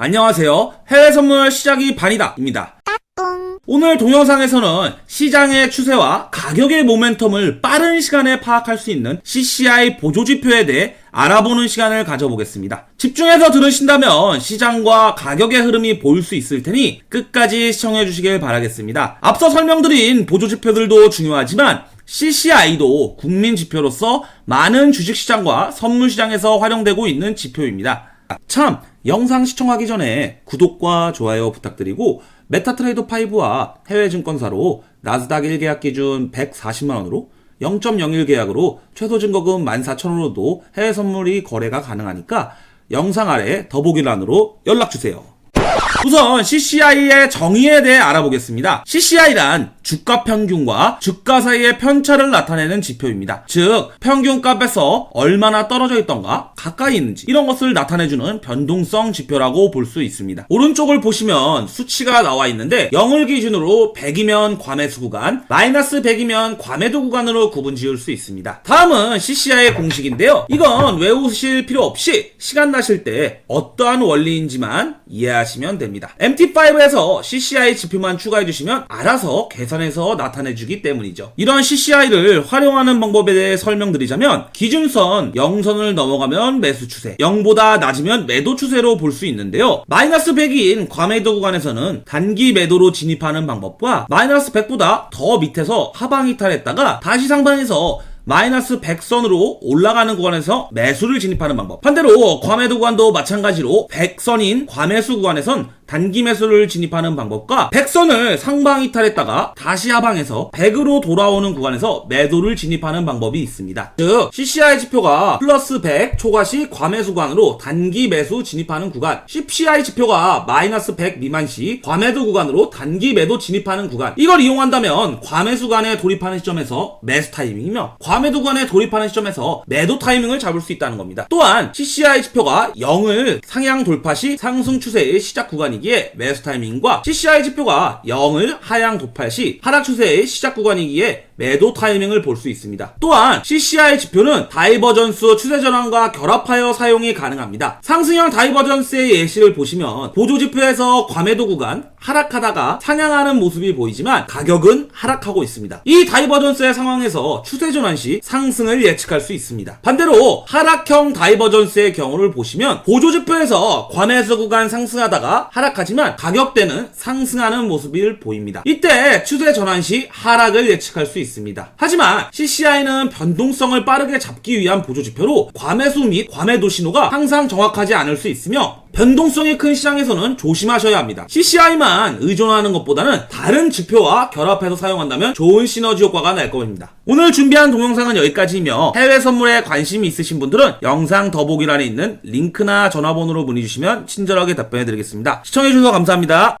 안녕하세요. 해외 선물 시작이 반이다 입니다. 오늘 동영상에서는 시장의 추세와 가격의 모멘텀을 빠른 시간에 파악할 수 있는 CCI 보조지표에 대해 알아보는 시간을 가져보겠습니다. 집중해서 들으신다면 시장과 가격의 흐름이 보일 수 있을 테니 끝까지 시청해 주시길 바라겠습니다. 앞서 설명드린 보조지표들도 중요하지만 CCI도 국민 지표로서 많은 주식시장과 선물시장에서 활용되고 있는 지표입니다. 참, 영상 시청하기 전에 구독과 좋아요 부탁드리고 메타트레이더 5와 해외 증권사로 나스닥 1계약 기준 140만원으로 0.01 계약으로 최소 증거금 14,000원으로도 해외 선물이 거래가 가능하니까 영상 아래 더보기란으로 연락주세요. 우선 CCI의 정의에 대해 알아보겠습니다. CCI란 주가 평균과 주가 사이의 편차를 나타내는 지표입니다. 즉, 평균 값에서 얼마나 떨어져 있던가 가까이 있는지 이런 것을 나타내주는 변동성 지표라고 볼 수 있습니다. 오른쪽을 보시면 수치가 나와 있는데 0을 기준으로 100이면 과매수 구간, 마이너스 100이면 과매도 구간으로 구분 지을 수 있습니다. 다음은 CCI의 공식인데요. 이건 외우실 필요 없이 시간 나실 때 어떠한 원리인지만 이해하시면 됩니다. MT5에서 CCI 지표만 추가해 주시면 알아서 계산 해서 나타내 주기 때문이죠. 이런 CCI를 활용하는 방법에 대해 설명드리자면 기준선 0선을 넘어가면 매수 추세, 0보다 낮으면 매도 추세로 볼 수 있는데요. 마이너스 100인 과매도 구간에서는 단기 매도로 진입하는 방법과 마이너스 100보다 더 밑에서 하방 이탈했다가 다시 상방에서 마이너스 100선으로 올라가는 구간에서 매수를 진입하는 방법. 반대로 과매도 구간도 마찬가지로 100선인 과매수 구간에선 단기 매수를 진입하는 방법과 100선을 상방 이탈했다가 다시 하방에서 100으로 돌아오는 구간에서 매도를 진입하는 방법이 있습니다. 즉 CCI 지표가 플러스 100 초과 시 과매수 구간으로 단기 매수 진입하는 구간, CPI 지표가 마이너스 100 미만 시 과매도 구간으로 단기 매도 진입하는 구간. 이걸 이용한다면 과매수 구간에 돌입하는 시점에서 매수 타이밍이며 과매도 구간에 돌입하는 시점에서 매도 타이밍을 잡을 수 있다는 겁니다. 또한 CCI 지표가 0을 상향 돌파 시 상승 추세의 시작 구간이 기에 매수 타이밍과 CCI 지표가 0을 하향 돌파 시 하락 추세의 시작 구간이기에 매도 타이밍을 볼 수 있습니다. 또한 CCI 지표는 다이버전스 추세 전환과 결합하여 사용이 가능합니다. 상승형 다이버전스의 예시를 보시면 보조 지표에서 과매도 구간 하락하다가 상향하는 모습이 보이지만 가격은 하락하고 있습니다. 이 다이버전스의 상황에서 추세 전환 시 상승을 예측할 수 있습니다. 반대로 하락형 다이버전스의 경우를 보시면 보조 지표에서 과매수 구간 상승하다가 하락하지만 가격대는 상승하는 모습을 보입니다. 이때 추세 전환 시 하락을 예측할 수 있습니다. 하지만 CCI는 변동성을 빠르게 잡기 위한 보조 지표로 과매수 및 과매도 신호가 항상 정확하지 않을 수 있으며 변동성이 큰 시장에서는 조심하셔야 합니다. CCI만 의존하는 것보다는 다른 지표와 결합해서 사용한다면 좋은 시너지 효과가 날 겁니다. 오늘 준비한 동영상은 여기까지이며 해외 선물에 관심이 있으신 분들은 영상 더보기란에 있는 링크나 전화번호로 문의 주시면 친절하게 답변해 드리겠습니다. 시청해 주셔서 감사합니다.